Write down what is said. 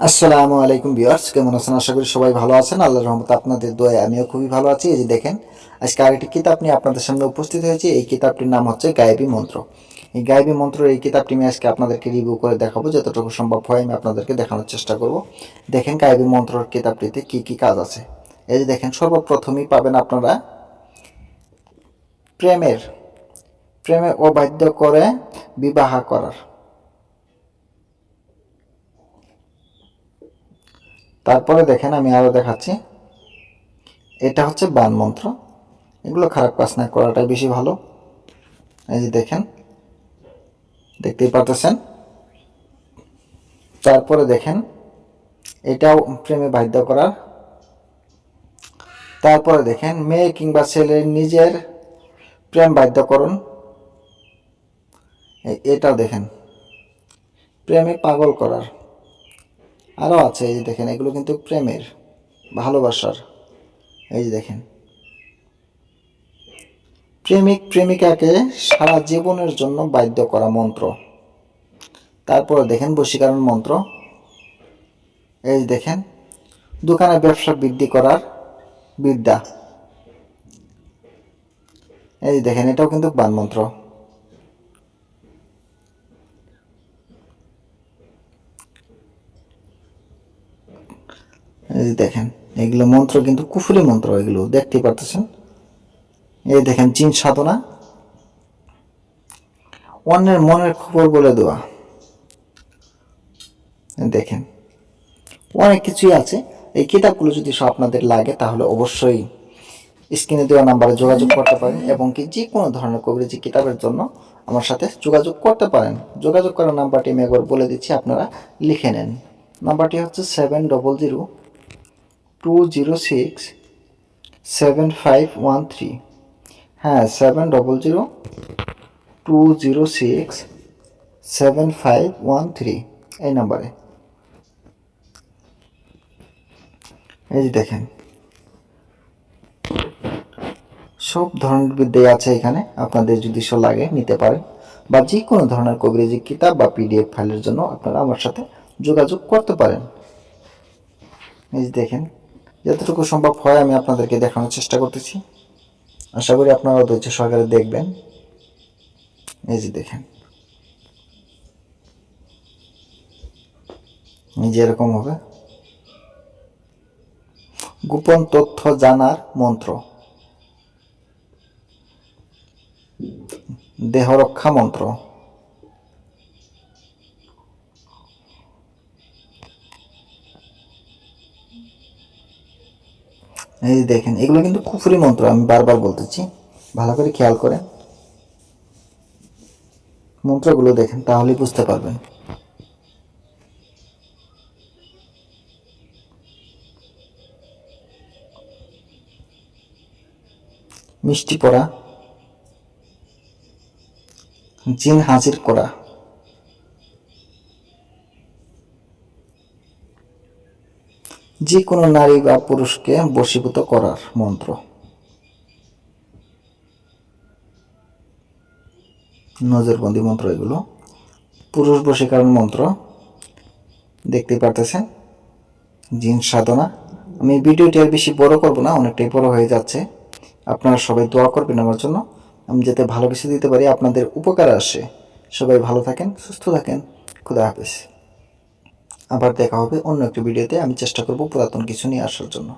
আসসালামু আলাইকুম ভিউয়ার্স, কেমন আছেন? আশা করি সবাই ভালো আছেন। আল্লাহর রহমতে আপনাদের দোয়ায় আমিও খুবই ভালো আছি। এই যে দেখেন, আজকে আরেকটি কিতাব নিয়ে আপনাদের সামনে উপস্থিত হয়েছি। এই কিতাবটির নাম হচ্ছে গায়েবী মন্ত্র। এই গায়েবী মন্ত্র এই কিতাবটি আমি আজকে আপনাদেরকে রিভিউ করে দেখাবো। যতটুকু সম্ভব হয় আমি আপনাদেরকে দেখানোর চেষ্টা করব। দেখেন, গায়েবী মন্ত্রর কিতাবটিতে কি কি কাজ আছে। এই যে দেখেন, সর্বপ্রথমই পাবেন আপনারা প্রেমের, প্রেমে অবাধ্য করে বিবাহ করার। তারপরে দেখেন আমি আরও দেখাচ্ছি। এটা হচ্ছে বান মন্ত্র। এগুলো খারাপ কাজ না, করাটাই বেশি ভালো। এই যে দেখেন, দেখতেই পারতেছেন। তারপরে দেখেন, এটাও প্রেমে বাধ্য করার। তারপরে দেখেন, মেয়ে কিংবা ছেলের নিজের প্রেম বাধ্যকরণ। এ- এটাও দেখেন, প্রেমে পাগল করার। আরও আছে, এই যে দেখেন, এগুলো কিন্তু প্রেমের, ভালোবাসার। এই যে দেখেন। প্রেমিক প্রেমিকাকে সারা জীবনের জন্য বাধ্য করা মন্ত্র। তারপরে দেখেন বশীকরণ মন্ত্র। এই যে দেখেন, দোকানে ব্যবসা বৃদ্ধি করার বিদ্যা। এই যে দেখেন, এটাও কিন্তু বান মন্ত্র। এই দেখেন, এগুলো মন্ত্র কিন্তু কুফুরি মন্ত্র এগুলো দেখতে পারতেছেন? এই দেখেন, চিন সাধনা। অন্যের মনের খবর বলে দেওয়া। দেখেন, অনেক কিছুই আছে। এই কিতাবগুলো যদি সব আপনাদের লাগে, তাহলে অবশ্যই স্ক্রিনে দেওয়া নাম্বারে যোগাযোগ করতে পারেন এবং কি যে কোনো ধরনের কবিরাজি কিতাবের জন্য আমার সাথে যোগাযোগ করতে পারেন। যোগাযোগ করার নাম্বারটি আমি একবার বলে দিচ্ছি, আপনারা লিখে নেন। নাম্বারটি হচ্ছে seven double zero two zero six seven five one three হ্যাঁ seven double zero two zero six seven five one three এই নাম্বারে। এই যে দেখেন, সব ধরনের বিদ্যাই আছে এখানে, আপনাদের যদি সব লাগে নিতে পারেন, বা যে কোনো ধরনের কবিরাজি কিতাব বা পিডিএফ ফাইলের জন্য আপনারা আমার সাথে যোগাযোগ করতে পারেন। এই যে দেখেন যতটুকু সম্ভব হয় আমি আপনাদেরকে দেখানোর চেষ্টা করতেছি। আশা করি আপনারা ধৈর্য সহকারে দেখবেন। এই যে দেখেন। এই যে এরকম হবে। গোপন তথ্য জানার মন্ত্র। দেহরক্ষা মন্ত্র। এই দেখেন, এগুলো কিন্তু কুফুরি মন্ত্র, আমি বারবার বলতেছি। ভালো করে খেয়াল করেন। মন্ত্রগুলো দেখেন, তাহলেই বুঝতে পারবেন। মিষ্টি পড়া, জিন হাজির করা যে কোনো নারী বা পুরুষকে বশীভূত করার মন্ত্র। নজরবন্দি মন্ত্র এগুলো। পুরুষ বশীকরণ মন্ত্র। দেখতে পারতেছেন? জিন সাধনা। আমি ভিডিওটি আর বেশি বড় করব না, অনেকটাই বড় হয়ে যাচ্ছে। আপনারা সবাই দোয়া করবেন আমার জন্য। আমি যাতে ভালো কিছু দিতে পারি, আপনাদের উপকার আসে। সবাই ভালো থাকেন, সুস্থ থাকেন। খুদা হাফেজ। আবার দেখা হবে অন্য একটি ভিডিওতে। আমি চেষ্টা করব পুরাতন কিছু নিয়ে আসার জন্য।